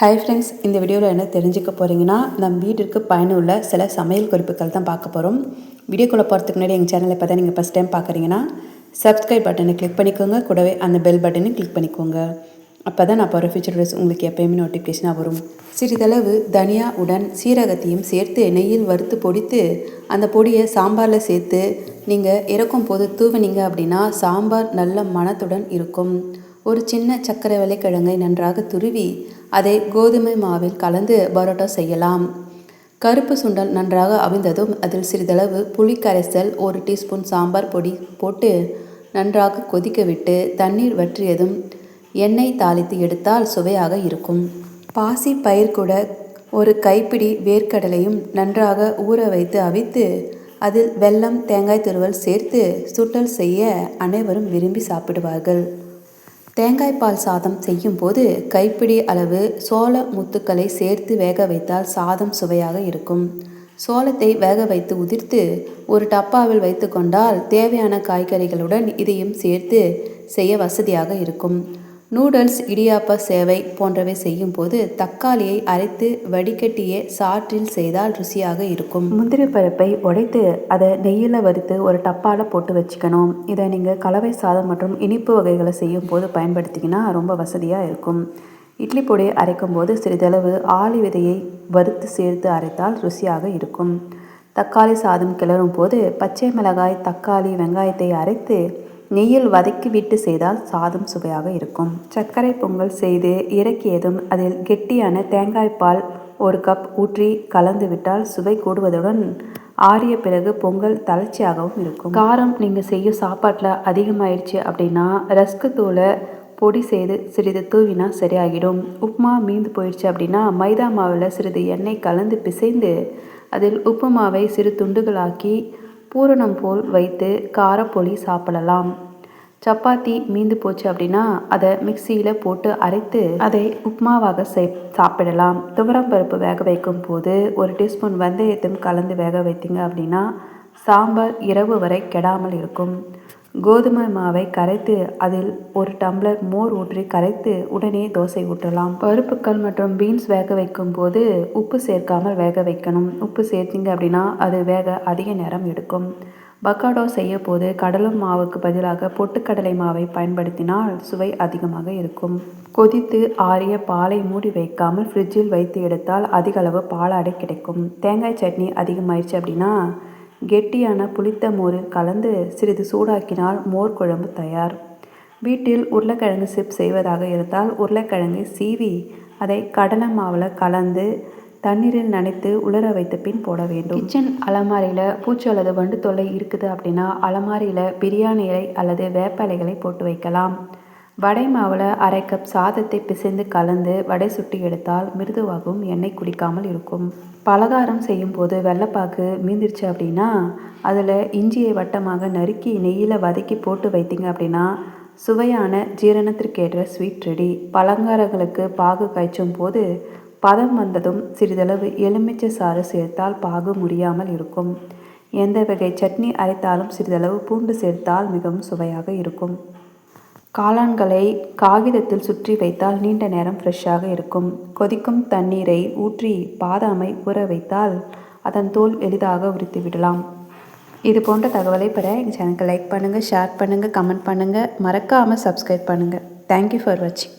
Hi friends இந்த வீடியோவில் என்ன தெரிஞ்சுக்க போகிறீங்கன்னா நம் வீட்டிற்கு பயனுள்ள சில சமையல் குறிப்புகள் தான் பார்க்க போகிறோம் வீடியோக்குள்ளே போகிறதுக்கு முன்னாடி எங்கள் சேனலை இப்போ தான் நீங்கள் ஃபஸ்ட் டைம் பார்க்குறீங்கன்னா சப்ஸ்கிரைப் பட்டனை கிளிக் பண்ணிக்கோங்க. கூடவே அந்த பெல் பட்டனை கிளிக் பண்ணிக்கோங்க. அப்போ தான் நான் போகிற ஃபியூச்சர் வீடியோஸ் உங்களுக்கு எப்பயுமே நோட்டிஃபிகேஷனாக வரும். சிறிதளவு தனியா உடன் சீரகத்தையும் சேர்த்து நெய்யில் வறுத்து பொடித்து அந்த பொடியை சாம்பாரில் சேர்த்து நீங்கள் இறக்கும் போது தூவினீங்க அப்படின்னா சாம்பார் நல்ல மனத்துடன் இருக்கும். ஒரு சின்ன சர்க்கரை வலைக்கிழங்கை நன்றாக துருவி அதை கோதுமை மாவில் கலந்து பரோட்டா செய்யலாம். கருப்பு சுண்டல் நன்றாக அவிழ்ந்ததும் அதில் சிறிதளவு புளி கரைசல் ஒரு டீஸ்பூன் சாம்பார் பொடி போட்டு நன்றாக கொதிக்க விட்டு தண்ணீர் வற்றியதும் எண்ணெய் தாளித்து எடுத்தால் சுவையாக இருக்கும். பாசி பயிர் கூட ஒரு கைப்பிடி வேர்க்கடலையும் நன்றாக ஊற வைத்து அவித்து அதில் வெல்லம் தேங்காய் துருவல் சேர்த்து சுட்டல் செய்ய அனைவரும் விரும்பி சாப்பிடுவார்கள். தேங்காய் பால் சாதம் செய்யும்போது கைப்பிடி அளவு சோள முத்துக்களை சேர்த்து வேக வைத்தால் சாதம் சுவையாக இருக்கும். சோளத்தை வேக வைத்து உதிர்த்து ஒரு டப்பாவில் வைத்து கொண்டால் தேவையான காய்கறிகளுடன் இதையும் சேர்த்து செய்ய வசதியாக இருக்கும். நூடுல்ஸ் இடியாப்ப சேவை போன்றவை செய்யும் போது தக்காளியை அரைத்து வடிகட்டிய சாற்றில் செய்தால் ருசியாக இருக்கும். முந்திரி பருப்பை உடைத்து அதை நெய்யில் வறுத்து ஒரு டப்பாவில் போட்டு வச்சுக்கணும். இதை நீங்கள் கலவை சாதம் மற்றும் இனிப்பு வகைகளை செய்யும் போது பயன்படுத்திங்கன்னா ரொம்ப வசதியாக இருக்கும். இட்லி பொடி அரைக்கும் போது சிறிதளவு ஆளி விதையை வறுத்து சேர்த்து அரைத்தால் ருசியாக இருக்கும். தக்காளி சாதம் கிளறும் போது பச்சை மிளகாய் தக்காளி வெங்காயத்தை அரைத்து நெய்யில் வதக்கி விட்டு செய்தால் சாதம் சுவையாக இருக்கும். சர்க்கரை பொங்கல் செய்து இறக்கியதும் அதில் கெட்டியான தேங்காய் பால் ஒரு கப் ஊற்றி கலந்து விட்டால் சுவை கூடுவதுடன் ஆறிய பிறகு பொங்கல் தளர்ச்சியாகவும் இருக்கும். காரம் நீங்கள் செய்யும் சாப்பாட்டில் அதிகமாயிடுச்சு அப்படின்னா ரஸ்க்கு தூளை பொடி செய்து சிறிது தூவினா சரியாகிடும். உப்புமா மீந்து போயிடுச்சு அப்படின்னா மைதா மாவில் சிறிது எண்ணெய் கலந்து பிசைந்து அதில் உப்புமாவை சிறு துண்டுகளாக்கி பூரணம் போல் வைத்து காரப்பொலி சாப்பிடலாம். சப்பாத்தி மீந்து போச்சு அப்படின்னா அதை மிக்சியில் போட்டு அரைத்து அதை உப்மாவாக செய் சாப்பிடலாம். துவரம் பருப்பு வேக வைக்கும் போது ஒரு டீஸ்பூன் வெந்தயத்தையும் கலந்து வேக வைத்தீங்க அப்படின்னா சாம்பார் இரவு வரை கெடாமல் இருக்கும். கோதுமை மாவை கரைத்து அதில் ஒரு டம்ளர் மோர் ஊற்றி கரைத்து உடனே தோசை ஊற்றலாம். பருப்புக்கள் மற்றும் பீன்ஸ் வேக வைக்கும் போது உப்பு சேர்க்காமல் வேக வைக்கணும். உப்பு சேர்த்திங்க அப்படின்னா அது வேக அதிக நேரம் எடுக்கும். பக்காடோ செய்ய போது கடலும் மாவுக்கு பதிலாக பொட்டுக்கடலை மாவை பயன்படுத்தினால் சுவை அதிகமாக இருக்கும். கொதித்து ஆறிய பாலை மூடி வைக்காமல் ஃப்ரிட்ஜில் வைத்து எடுத்தால் அதிக அளவு பாலாடை கிடைக்கும். தேங்காய் சட்னி அதிகமாயிடுச்சு அப்படின்னா கெட்டியான புளித்த மோரில் கலந்து சிறிது சூடாக்கினால் மோர் குழம்பு தயார். வீட்டில் உருளைக்கிழங்கு சிப் செய்வதாக இருந்தால் உருளைக்கிழங்கை சீவி அதை கடலை மாவில் கலந்து தண்ணீரில் நனைத்து உலர வைத்த பின் போட வேண்டும். கிச்சன் அலமாரியில் பூச்சி அல்லது வண்டு தொல்லை இருக்குது அப்படின்னா அலமாரியில் பிரியாணி இலை அல்லது வேப்ப இலைகளை போட்டு வைக்கலாம். வடை மாவில் அரை கப் சாதத்தை பிசைந்து கலந்து வடை சுட்டி எடுத்தால் மிருதுவாகவும் எண்ணெய் குடிக்காமல் இருக்கும். பலகாரம் செய்யும்போது வெள்ளைப்பாக்கு மீந்திருச்சு அப்படின்னா அதில் இஞ்சியை வட்டமாக நறுக்கி நெய்யில் வதக்கி போட்டு வைத்தீங்க அப்படின்னா சுவையான ஜீரணத்திற்கேற்ற ஸ்வீட் ரெடி பலங்காரங்களுக்கு பாகு காய்ச்சும் போது பதம் வந்ததும் சிறிதளவு எலுமிச்சை சாறு சேர்த்தால் பாகு முடியாமல் இருக்கும். எந்த வகை சட்னி அரைத்தாலும் சிறிதளவு பூண்டு சேர்த்தால் மிகவும் சுவையாக இருக்கும். காளான்களை காகிதத்தில் சுற்றி வைத்தால் நீண்ட நேரம் ஃப்ரெஷ்ஷாக இருக்கும். கொதிக்கும் தண்ணீரை ஊற்றி பாதாமை ஊற வைத்தால் அதன் தோல் எளிதாக உரித்து விடலாம். இது போன்ற தகவலை பெற எங்கள் சேனலுக்கு லைக் பண்ணுங்கள் ஷேர் பண்ணுங்கள் கமெண்ட் பண்ணுங்கள் மறக்காமல் சப்ஸ்கிரைப் பண்ணுங்கள் தேங்க்யூ ஃபார் வாட்சிங்